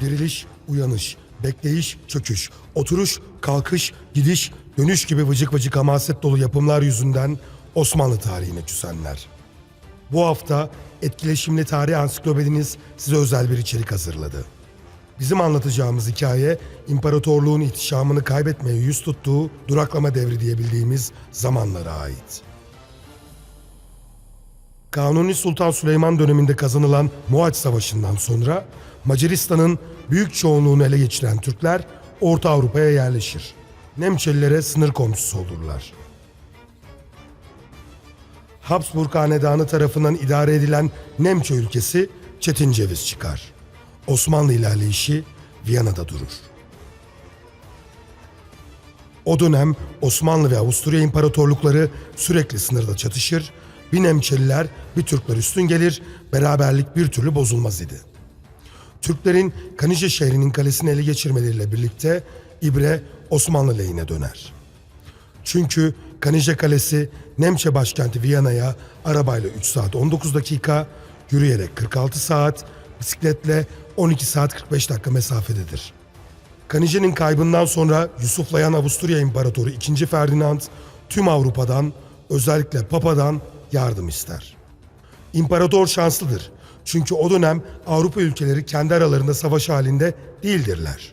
Diriliş, uyanış, bekleyiş, çöküş, oturuş, kalkış, gidiş, dönüş gibi vıcık vıcık hamaset dolu yapımlar yüzünden Osmanlı tarihine küsenler. Bu hafta etkileşimli tarih ansiklopediniz size özel bir içerik hazırladı. Bizim anlatacağımız hikaye, imparatorluğun ihtişamını kaybetmeye yüz tuttuğu duraklama devri diyebildiğimiz zamanlara ait. Kanuni Sultan Süleyman döneminde kazanılan Muhaç Savaşı'ndan sonra Macaristan'ın büyük çoğunluğunu ele geçiren Türkler Orta Avrupa'ya yerleşir. Nemçelilere sınır komşusu olurlar. Habsburg Hanedanı tarafından idare edilen Nemçe ülkesi Çetin Ceviz çıkar. Osmanlı ilerleyişi Viyana'da durur. O dönem Osmanlı ve Avusturya imparatorlukları sürekli sınırda çatışır, bir Nemçeliler bir Türkler üstün gelir, beraberlik bir türlü bozulmaz idi. Türklerin Kanije şehrinin kalesini ele geçirmeleriyle birlikte İbre Osmanlı lehine döner. Çünkü Kanije Kalesi Nemçe başkenti Viyana'ya arabayla 3 saat 19 dakika, yürüyerek 46 saat, bisikletle 12 saat 45 dakika mesafededir. Kanije'nin kaybından sonra Yusuflayan Avusturya İmparatoru 2. Ferdinand tüm Avrupa'dan özellikle Papa'dan yardım ister. İmparator şanslıdır. Çünkü o dönem Avrupa ülkeleri kendi aralarında savaş halinde değildirler.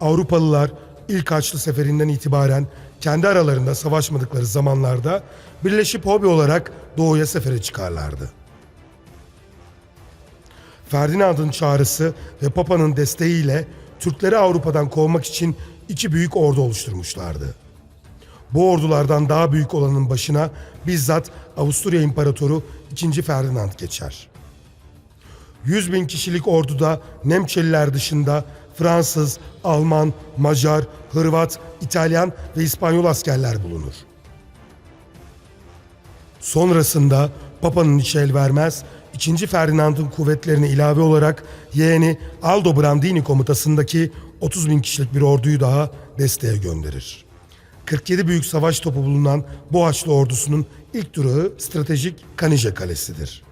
Avrupalılar ilk Haçlı Seferinden itibaren kendi aralarında savaşmadıkları zamanlarda birleşip hobi olarak doğuya sefere çıkarlardı. Ferdinand'ın çağrısı ve Papa'nın desteğiyle Türkleri Avrupa'dan kovmak için iki büyük ordu oluşturmuşlardı. Bu ordulardan daha büyük olanın başına bizzat Avusturya İmparatoru 2. Ferdinand geçer. 100 bin kişilik orduda Nemçeliler dışında Fransız, Alman, Macar, Hırvat, İtalyan ve İspanyol askerler bulunur. Sonrasında Papa'nın içi el vermez, 2. Ferdinand'ın kuvvetlerine ilave olarak yeğeni Aldo Brandini komutasındaki 30 bin kişilik bir orduyu daha desteğe gönderir. 47 büyük savaş topu bulunan bu Haçlı ordusunun ilk durağı stratejik Kanije Kalesi'dir.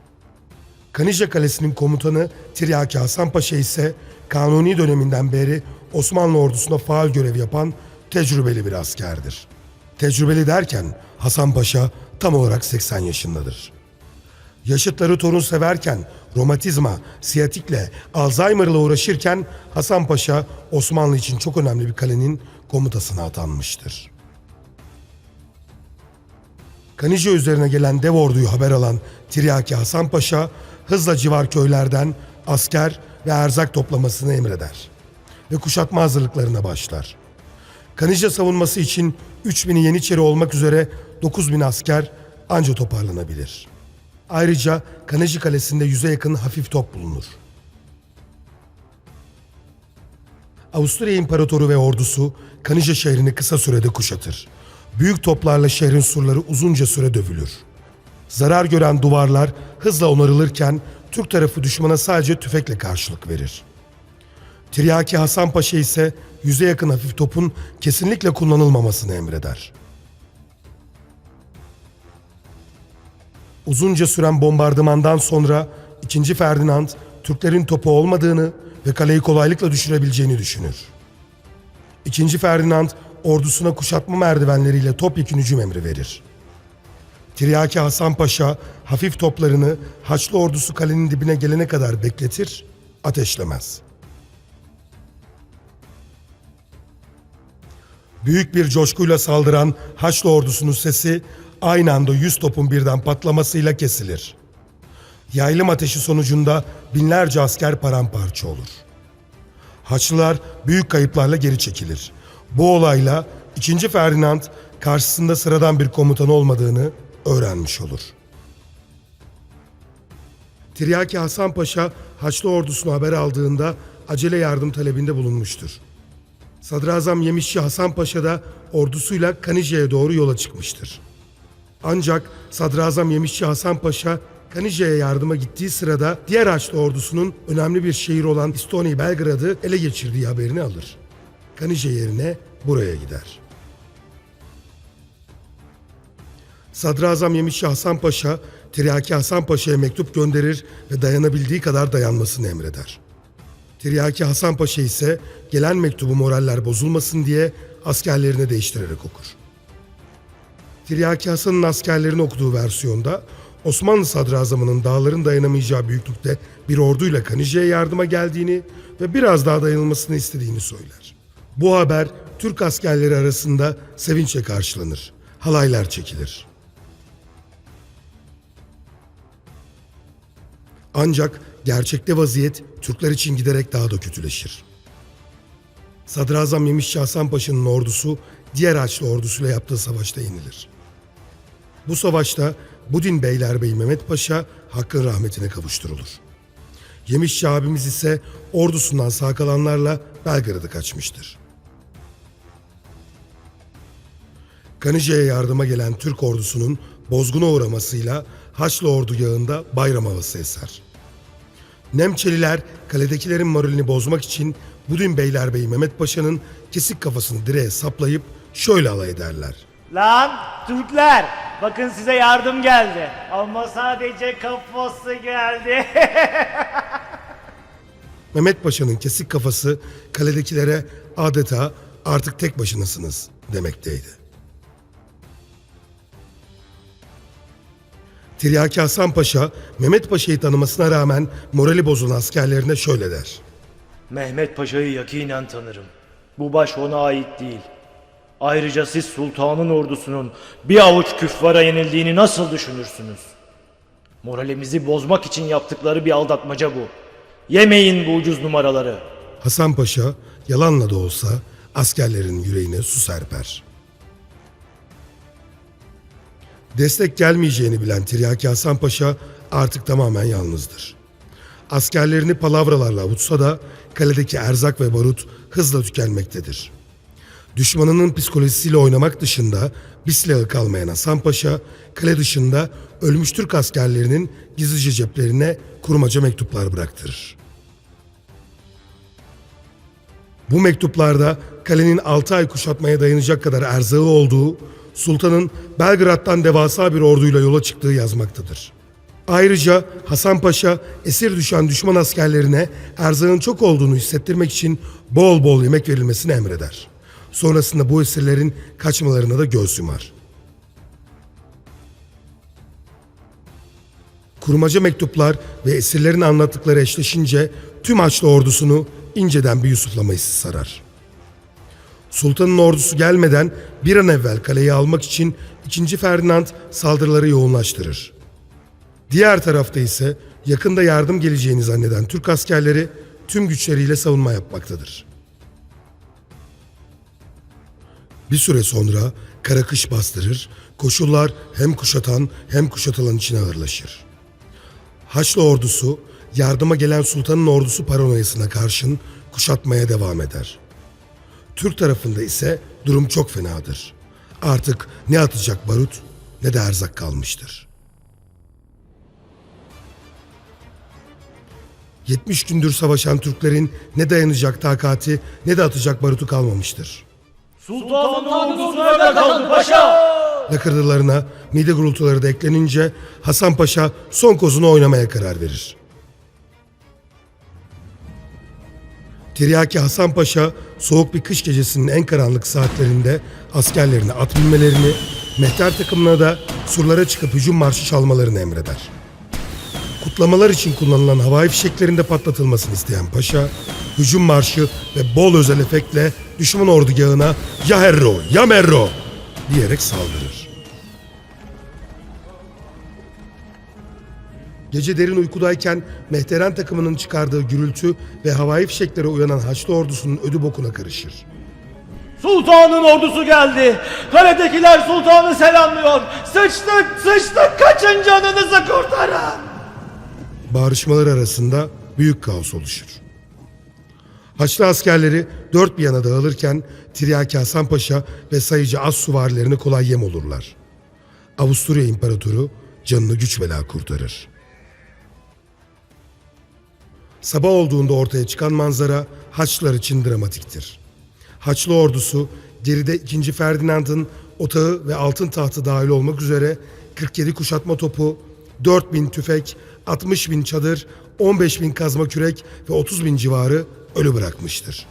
Kanije Kalesi'nin komutanı Tiryaki Hasan Paşa ise Kanuni döneminden beri Osmanlı ordusunda faal görev yapan tecrübeli bir askerdir. Tecrübeli derken Hasan Paşa tam olarak 80 yaşındadır. Yaşıtları torun severken romatizma, siyatikle, Alzheimer'la uğraşırken Hasan Paşa Osmanlı için çok önemli bir kalenin komutasına atanmıştır. Kanije üzerine gelen dev orduyu haber alan Tiryaki Hasan Paşa hızla civar köylerden asker ve erzak toplamasını emreder ve kuşatma hazırlıklarına başlar. Kanije savunması için 3000'i Yeniçeri olmak üzere 9000 asker anca toparlanabilir. Ayrıca Kaniji Kalesi'nde yüze yakın hafif top bulunur. Avusturya İmparatoru ve ordusu Kanije şehrini kısa sürede kuşatır. Büyük toplarla şehrin surları uzunca süre dövülür. Zarar gören duvarlar hızla onarılırken Türk tarafı düşmana sadece tüfekle karşılık verir. Tiryaki Hasan Paşa ise yüze yakın hafif topun kesinlikle kullanılmamasını emreder. Uzunca süren bombardımandan sonra 2. Ferdinand Türklerin topu olmadığını ve kaleyi kolaylıkla düşürebileceğini düşünür. 2. Ferdinand ordusuna kuşatma merdivenleriyle topyekun hücum emri verir. Tiryaki Hasan Paşa hafif toplarını Haçlı ordusu kalenin dibine gelene kadar bekletir, ateşlemez. Büyük bir coşkuyla saldıran Haçlı ordusunun sesi aynı anda yüz topun birden patlamasıyla kesilir. Yaylım ateşi sonucunda binlerce asker paramparça olur. Haçlılar büyük kayıplarla geri çekilir. Bu olayla 2. Ferdinand karşısında sıradan bir komutan olmadığını öğrenmiş olur. Tiryaki Hasan Paşa Haçlı ordusunu haber aldığında acele yardım talebinde bulunmuştur. Sadrazam Yemişçi Hasan Paşa da ordusuyla Kanije'ye doğru yola çıkmıştır. Ancak Sadrazam Yemişçi Hasan Paşa Kanije'ye yardıma gittiği sırada diğer Haçlı ordusunun önemli bir şehir olan İstoni Belgrad'ı ele geçirdiği haberini alır. Kanije yerine buraya gider. Sadrazam Yemişçi Hasan Paşa, Tiryaki Hasan Paşa'ya mektup gönderir ve dayanabildiği kadar dayanmasını emreder. Tiryaki Hasan Paşa ise gelen mektubu moraller bozulmasın diye askerlerine değiştirerek okur. Tiryaki Hasan'ın askerlerini okuduğu versiyonda Osmanlı sadrazamının dağların dayanamayacağı büyüklükte bir orduyla Kanija'ya yardıma geldiğini ve biraz daha dayanılmasını istediğini söyler. Bu haber Türk askerleri arasında sevinçle karşılanır. Halaylar çekilir. Ancak gerçekte vaziyet Türkler için giderek daha da kötüleşir. Sadrazam Yemişçi Hasan Paşa'nın ordusu diğer Haçlı ordusuyla yaptığı savaşta yenilir. Bu savaşta Budin Beylerbeyi Mehmet Paşa hakkın rahmetine kavuşturulur. Yemişçi abimiz ise ordusundan sağ kalanlarla Belgrad'a kaçmıştır. Kanıca'ya yardıma gelen Türk ordusunun bozguna uğramasıyla Haçlı ordugahında bayram havası eser. Nemçeliler kaledekilerin moralini bozmak için Budin Beylerbeyi Mehmet Paşa'nın kesik kafasını direğe saplayıp şöyle alay ederler. Lan Türkler bakın size yardım geldi. Ama sadece kafası geldi. Mehmet Paşa'nın kesik kafası kaledekilere adeta artık tek başınasınız demekteydi. Tiryaki Hasan Paşa, Mehmet Paşa'yı tanımasına rağmen morali bozulan askerlerine şöyle der. Mehmet Paşa'yı yakinen tanırım. Bu baş ona ait değil. Ayrıca siz sultanın ordusunun bir avuç küffara yenildiğini nasıl düşünürsünüz? Moralimizi bozmak için yaptıkları bir aldatmaca bu. Yemeyin bu ucuz numaraları. Hasan Paşa yalanla da olsa askerlerin yüreğine su serper. Destek gelmeyeceğini bilen Tiryaki Hasan Paşa artık tamamen yalnızdır. Askerlerini palavralarla avutsa da kaledeki erzak ve barut hızla tükenmektedir. Düşmanının psikolojisiyle oynamak dışında bir silahı kalmayan Hasan Paşa, kale dışında ölmüş Türk askerlerinin gizlice ceplerine kurmaca mektuplar bıraktırır. Bu mektuplarda kalenin 6 ay kuşatmaya dayanacak kadar erzağı olduğu, sultanın Belgrad'dan devasa bir orduyla yola çıktığı yazmaktadır. Ayrıca Hasan Paşa esir düşen düşman askerlerine erzağın çok olduğunu hissettirmek için bol bol yemek verilmesini emreder. Sonrasında bu esirlerin kaçmalarına da göz yumar. Kurmaca mektuplar ve esirlerin anlattıkları eşleşince tüm Haçlı ordusunu inceden bir Yusuflama hissi sarar. Sultanın ordusu gelmeden bir an evvel kaleyi almak için 2. Ferdinand saldırıları yoğunlaştırır. Diğer tarafta ise yakında yardım geleceğini zanneden Türk askerleri tüm güçleriyle savunma yapmaktadır. Bir süre sonra kara kış bastırır, koşullar hem kuşatan hem kuşatılan için ağırlaşır. Haçlı ordusu yardıma gelen sultanın ordusu paranoyasına karşın kuşatmaya devam eder. Türk tarafında ise durum çok fenadır. Artık ne atacak barut ne de erzak kalmıştır. 70 gündür savaşan Türklerin ne dayanacak takati ne de atacak barutu kalmamıştır. Sultanın ordusu nerede kaldı paşa? Lakırdılarına mide gurultuları da eklenince Hasan Paşa son kozunu oynamaya karar verir. Tiryaki Hasan Paşa soğuk bir kış gecesinin en karanlık saatlerinde askerlerine at binmelerini, mehter takımına da surlara çıkıp hücum marşı çalmalarını emreder. Kutlamalar için kullanılan havai fişeklerinde patlatılmasını isteyen paşa, hücum marşı ve bol özel efektle düşman ordugahına ya herro ya merro diyerek saldırır. Gece derin uykudayken Mehteren takımının çıkardığı gürültü ve havai fişeklere uyanan Haçlı ordusunun ödü bokuna karışır. Sultanın ordusu geldi. Kaledekiler sultanı selamlıyor. Sıçtık sıçtık kaçın canınızı kurtarın. Bağrışmalar arasında büyük kaos oluşur. Haçlı askerleri dört bir yana dağılırken Tiryaki Hasan Paşa ve sayıcı az süvarilerine kolay yem olurlar. Avusturya İmparatoru canını güç bela kurtarır. Sabah olduğunda ortaya çıkan manzara Haçlılar için dramatiktir. Haçlı ordusu geride 2. Ferdinand'ın otağı ve altın tahtı dahil olmak üzere 47 kuşatma topu, 4 bin tüfek, 60 bin çadır, 15 bin kazma kürek ve 30 bin civarı ölü bırakmıştır.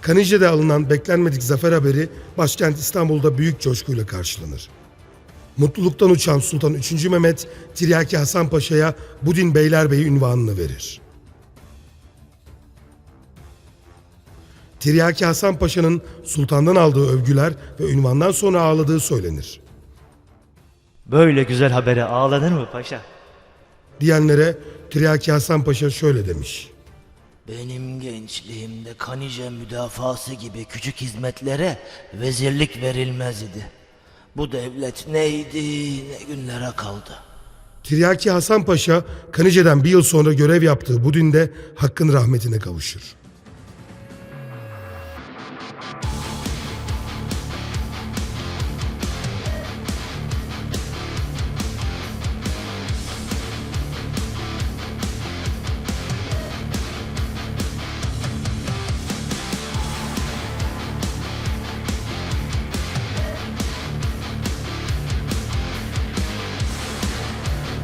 Kanice'de alınan beklenmedik zafer haberi başkent İstanbul'da büyük coşkuyla karşılanır. Mutluluktan uçan Sultan 3. Mehmet, Tiryaki Hasan Paşa'ya Budin Beylerbeyi ünvanını verir. Tiryaki Hasan Paşa'nın sultandan aldığı övgüler ve ünvandan sonra ağladığı söylenir. Böyle güzel habere ağlanır mı paşa? Diyenlere Tiryaki Hasan Paşa şöyle demiş. Benim gençliğimde Kanice müdafası gibi küçük hizmetlere vezirlik verilmez idi. Bu devlet neydi ne günlere kaldı. Tiryaki Hasan Paşa Kanice'den bir yıl sonra görev yaptığı Budin'de Hakk'ın rahmetine kavuşur.